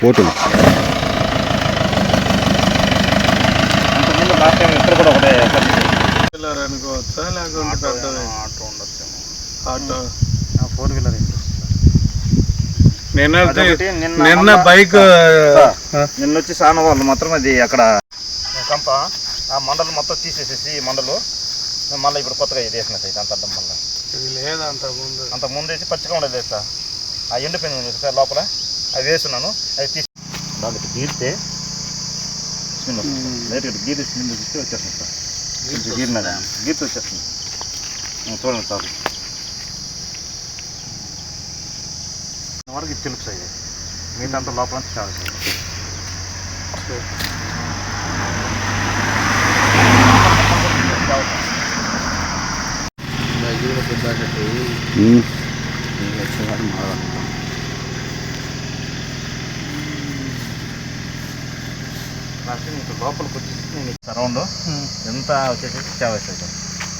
పోతుంది ఇక్కడ కూడా ఒకటే అనుకోవచ్చా లేకుంటే ఆటో ఉండొచ్చు ఆటో ఫోర్ వీలర్ నిన్న నిన్న బైక్ నిన్న వచ్చి సాన వాళ్ళు మాత్రం అది అక్కడ కంప ఆ మండలు మొత్తం తీసేసేసి ఈ మండలు మళ్ళీ ఇప్పుడు కొత్తగా ఇది వేసినట్టు అంత అడ్డం మళ్ళీ. లేదంత ముందు అంత ముందు వేసి పచ్చిగా ఉండేది వేస్తా ఆ ఎండిపోయింది సార్ లోపల. అవి వేస్తున్నాను అవి తీసి దానికి గీరితే స్మెల్ వస్తుంది సార్. లైట్గా గీరి స్మెల్ చూస్తే వచ్చేస్తుంది సార్. కొంచెం గీరినది గీరితే వచ్చేస్తుంది. చూడండి సార్. వరకు ఇది తెలుపు సార్ మిగతా అంతా లోపల చాలా సార్. ఉమ్. లోపలికి వచ్చేసి నేను సరౌండ్ ఎంత వచ్చేసి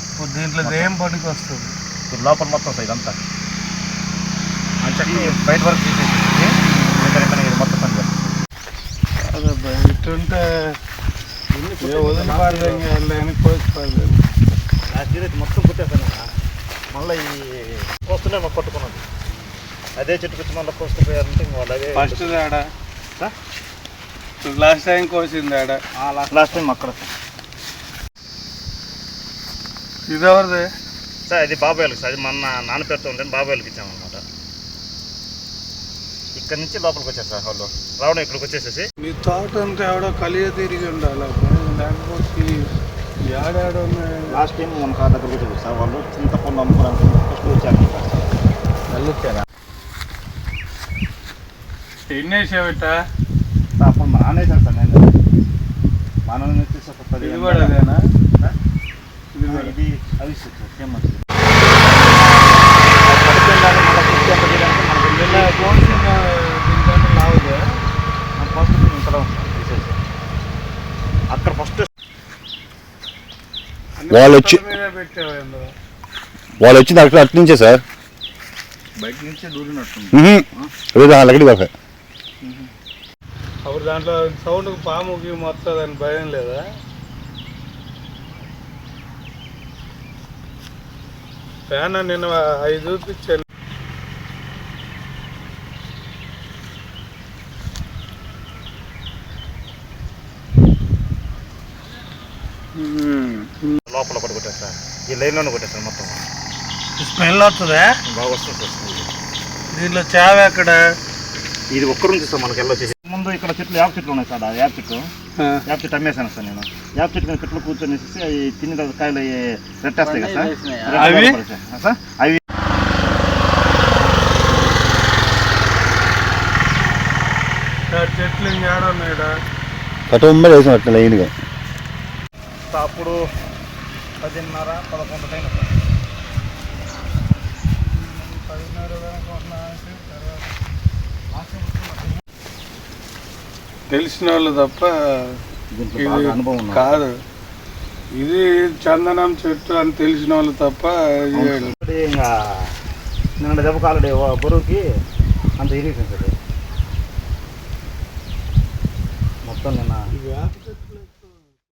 ఇప్పుడు దీంట్లో ఏం పనికి వస్తుంది? లోపల మొత్తం సార్ ఇదంతా అంచకి బయట వరకు తీసేసి ఇది మొత్తం పని అదే లాస్ట్ ఇయర్ అయితే మొత్తం కుట్టేస్తాను మళ్ళీ ఈ కోస్తూనే మాకు కొట్టుకున్నది. అదే చెట్టుకు వచ్చి మళ్ళీ కోసుకుపోయారంటే వాళ్ళు అదే ఫస్ట్ ఆడ? లాస్ట్ టైం కోసింది ఆడ. లాస్ట్ లాస్ట్ టైం అక్కడ. ఇది ఎవరిది? సార్ అది బాబాయ్లకి సార్ అది మన నాన్న పేరుతో ఉంటే బాబాయ్లకి ఇచ్చామన్నమాట. ఇక్కడ నుంచి లోపలికి వచ్చారు సార్ వాళ్ళు. రావడం ఇక్కడికి వచ్చేసేసి. మీ తోట అంతా ఎవడో కలియ తిరిగి ఉండాలి? లేకపోతే ఏడాడు లాస్ట్ టైం మన కార్ దగ్గరకు వచ్చారు సార్ వాళ్ళు. చింతపండు అమ్ముకోవడానికి ఫస్ట్ వచ్చారు ఎన్ని వేసావిట? సార్ అప్పుడు మా నాన్న వేసాను సార్. నేను మా నాన్న వచ్చేసి ఒక పది ఇది అవి అంతా. అక్కడ ఫస్ట్ వాళ్ళు వచ్చి- వాళ్ళు వచ్చింది అక్కడ అటు నుంచే సార్. బయట నుంచి. లేదు అలాగడి కాక అప్పుడు దాంట్లో సౌండ్కి పాముకి మొత్తం దాని భయం లేదా? ఫ్యాన్ నిన్న ఐదు చూపించాను లోపల ఒకటి కొట్టారు సార్ ఈ లైన్లోనే కొట్టేస్తారు మొత్తం. స్మెల్ వస్తుందా? బాగా వస్తుంది. దీంట్లో చావ ఎక్కడ ఇది ఒక్కరు నుంచి సార్ మనకి వెళ్ళొచ్చేసి ముందు ఇక్కడ చెట్లు యాప్ చెట్లు ఉన్నాయి సార్ ఆ యాప్ చెట్లు యాప్ చెట్టు అమ్మేశాను సార్ నేను. యాప్ చెట్టు మీద చెట్లు కూర్చొని అవి తిన్న తర్వాత కాయలు అవి రెట్టేస్తాయి కదా సార్? అవి? సార్? చెట్లు అట్లా లైన్గా. అప్పుడు పదిన్నర పదకొండు టైం పదిన్నర దాకా ఉన్నాయి తర్వాత తెలిసిన వాళ్ళు తప్ప ఇది అనుభవం కాదు. ఇది చందనం చెట్టు అని తెలిసిన వాళ్ళు తప్ప నిన్న దెబ్బ కాలడి బరువుకి అంత ఇది. మొత్తం నిన్న